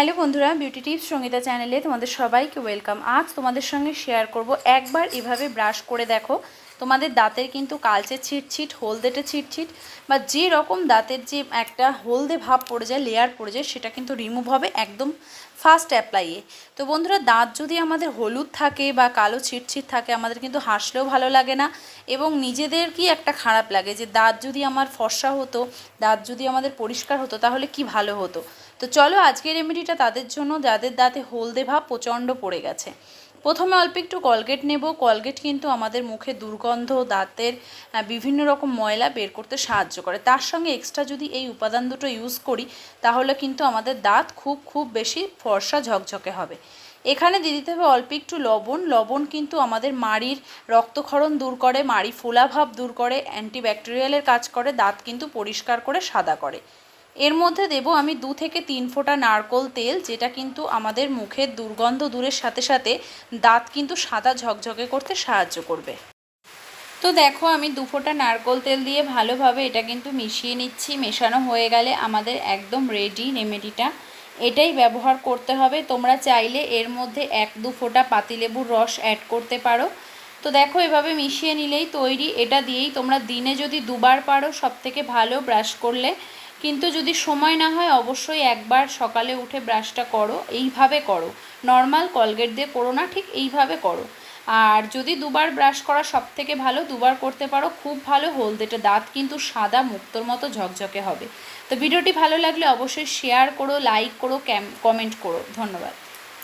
Hello বন্ধুরা beauty tips Sangeeta চ্যানেলে তোমাদের সবাইকে ওয়েলকাম আজ তোমাদের সঙ্গে শেয়ার করব, একবার এভাবে ব্রাশ করে দেখো। তোমাদের দাঁতের কিন্তু কালচে ছিটছিট, হলদেটে ছিটছিট, বা যে রকম দাঁতের যে একটা হলদে ভাব পড়ে যায় লেয়ার পড়ে যায়, সেটা কিন্তু রিমুভ হবে একদম ফার্স্ট অ্যাপ্লাইয়ে তো বন্ধুরা, দাঁত যদি আমাদের হলুদ থাকে বা কালো ছিটছিট থাকে, আমাদের কিন্তু হাসলেও ভালো লাগে না, এবং নিজেদের কি একটা খারাপ লাগে যে দাঁত যদি আমার ফর্সা হতো, দাঁত যদি আমাদের পরিষ্কার হতো, তাহলে কি ভালো হতো? তো চলো আজকের রেমেডিটা তাদের জন্য, যাদের দাঁতে হলদে ভাব প্রচণ্ড পড়ে গেছে। প্রথমে অল্প একটু কলগেট নেব। কলগেট কিন্তু আমাদের মুখে দুর্গন্ধ, দাঁতের বিভিন্ন রকম ময়লা বের করতে সাহায্য করে। তার সঙ্গে এক্সট্রা যদি এই উপাদান দুটো ইউজ করি, তাহলে কিন্তু আমাদের দাঁত খুব খুব বেশি ফর্সা ঝকঝকে হবে। এখানে দিয়ে দিতে হবে অল্প একটু লবণ। লবণ কিন্তু আমাদের মাড়ির রক্তক্ষরণ দূর করে, মাড়ি ফোলাভাব দূর করে অ্যান্টিব্যাকটেরিয়ালের কাজ করে, দাঁত কিন্তু পরিষ্কার করে, সাদা করে। এর মধ্যে দেব আমি দু থেকে তিন ফোঁটা নারকোল তেল, যেটা কিন্তু আমাদের মুখের দুর্গন্ধ দূরের সাথে সাথে দাঁত কিন্তু সাদা ঝকঝকে করতে সাহায্য করবে। তো দেখো, আমি দু ফোঁটা নারকোল তেল দিয়ে ভালোভাবে এটা কিন্তু মিশিয়ে নিচ্ছি। মেশানো হয়ে গেলে আমাদের একদম রেডি রেমেডিটা এটাই ব্যবহার করতে হবে। তোমরা চাইলে এর মধ্যে এক দু ফোঁটা পাতিলেবুর রস অ্যাড করতে পারো। তো দেখো, এভাবে মিশিয়ে নিলেই তৈরি। এটা দিয়েই তোমরা দিনে যদি দুবার পারো সব থেকে ভালো ব্রাশ করলে কিন্তু যদি সময় না হয়, অবশ্যই একবার সকালে উঠে ব্রাশটা করো, এইভাবে করো। নর্মাল কলগেট দিয়ে করো না, ঠিক এইভাবে করো। আর যদি দুবার ব্রাশ করা সব থেকে ভালো, দুবার করতে পারো, খুব ভালো, হলদেটে দাঁত কিন্তু সাদা, মুক্তর মতো ঝকঝকে হবে। তো ভিডিওটি ভালো লাগলে অবশ্যই শেয়ার করো লাইক করো কমেন্ট করো। ধন্যবাদ।